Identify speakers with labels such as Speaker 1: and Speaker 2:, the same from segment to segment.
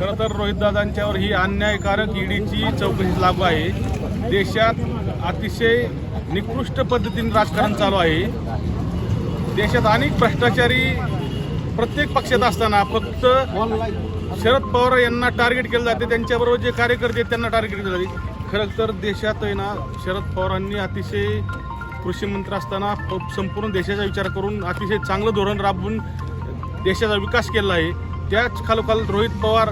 Speaker 1: खरं तर रोहितदादांच्यावर ही अन्यायकारक ईडीची चौकशी लागू आहे. देशात अतिशय निकृष्ट पद्धतीने राजकारण चालू आहे. देशात अनेक भ्रष्टाचारी प्रत्येक पक्षात असताना फक्त शरद पवार यांना टार्गेट केलं जाते त्यांच्याबरोबर जे कार्यकर्ते त्यांना टार्गेट केलं जाते. खरं तर देशात आहे ना शरद पवारांनी अतिशय कृषी मंत्री असताना संपूर्ण देशाचा विचार करून अतिशय चांगलं धोरण राबवून देशाचा विकास केला आहे. त्याच खालोखाल रोहित पवार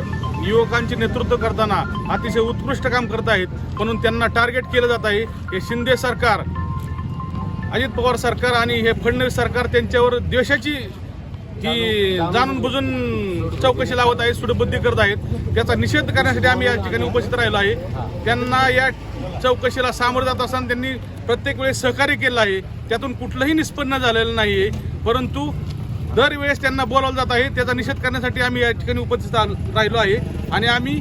Speaker 1: युवकांचे नेतृत्व करताना अतिशय उत्कृष्ट काम करत आहेत म्हणून त्यांना टार्गेट केलं जात आहे. हे शिंदे सरकार अजित पवार सरकार आणि हे फडणवीस सरकार त्यांच्यावर द्वेषाची की जाणून बुजून चौकशी लावत आहेत सुडबुद्धी करत आहेत त्याचा निषेध करण्यासाठी आम्ही या ठिकाणी उपस्थित राहिलो आहे. त्यांना या चौकशीला सामोरं जात असताना त्यांनी प्रत्येक वेळेस सहकार्य केलं आहे. त्यातून कुठलंही निष्पन्न झालेलं नाही आहे परंतु दरवेळेस त्यांना बोलावलं जात आहे त्याचा निषेध करण्यासाठी आम्ही या ठिकाणी उपस्थित राहिलो आहे. आणि आम्ही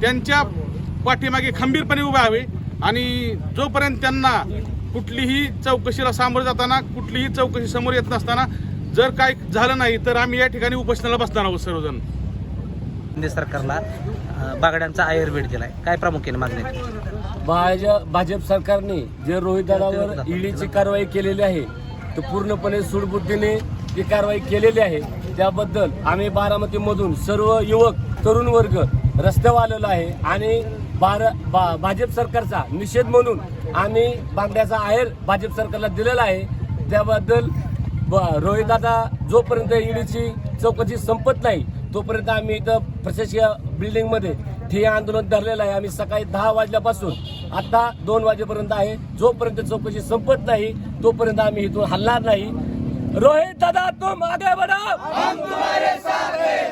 Speaker 1: त्यांच्या पाठीमागे खंबीरपणे उभे हवे आणि जोपर्यंत त्यांना कुठलीही चौकशीला सामोरं जाताना कुठलीही चौकशी समोर येत नसताना जर काय झालं नाही तर आम्ही या ठिकाणी उपोषणाला बसणार आहोत सर्वजण.
Speaker 2: शिंदे सरकारला बागड्यांचा आयर भेट दिलाय. काय प्रामुख्याने मागणी आहे?
Speaker 3: भाजप सरकारने जे रोहितदादावर ईडीची कारवाई केलेली आहे तर पूर्णपणे सूडबुद्धीने ती कारवाई केलेली आहे. त्याबद्दल आम्ही बारामतीमधून सर्व युवक तरुण वर्ग रस्त्यावर आलेला आहे आणि बार बा भाजप सरकारचा निषेध म्हणून आम्ही बांगड्याचा आहेर भाजप सरकारला दिलेला आहे. त्याबद्दल ब- रोहितदादा जोपर्यंत ईडीची चौकशी संपत नाही तोपर्यंत आम्ही इथं प्रशासकीय बिल्डिंगमध्ये ठिय्या आंदोलन धरलेलं आहे. आम्ही सकाळी दहा वाजल्यापासून आता दोन वाजेपर्यंत आहे. जोपर्यंत चौकशी संपत नाही तोपर्यंत आम्ही इथून हलणार नाही. रोहित दादा तुम आगे बढ़ो हम तुम्हारे साथ हैं।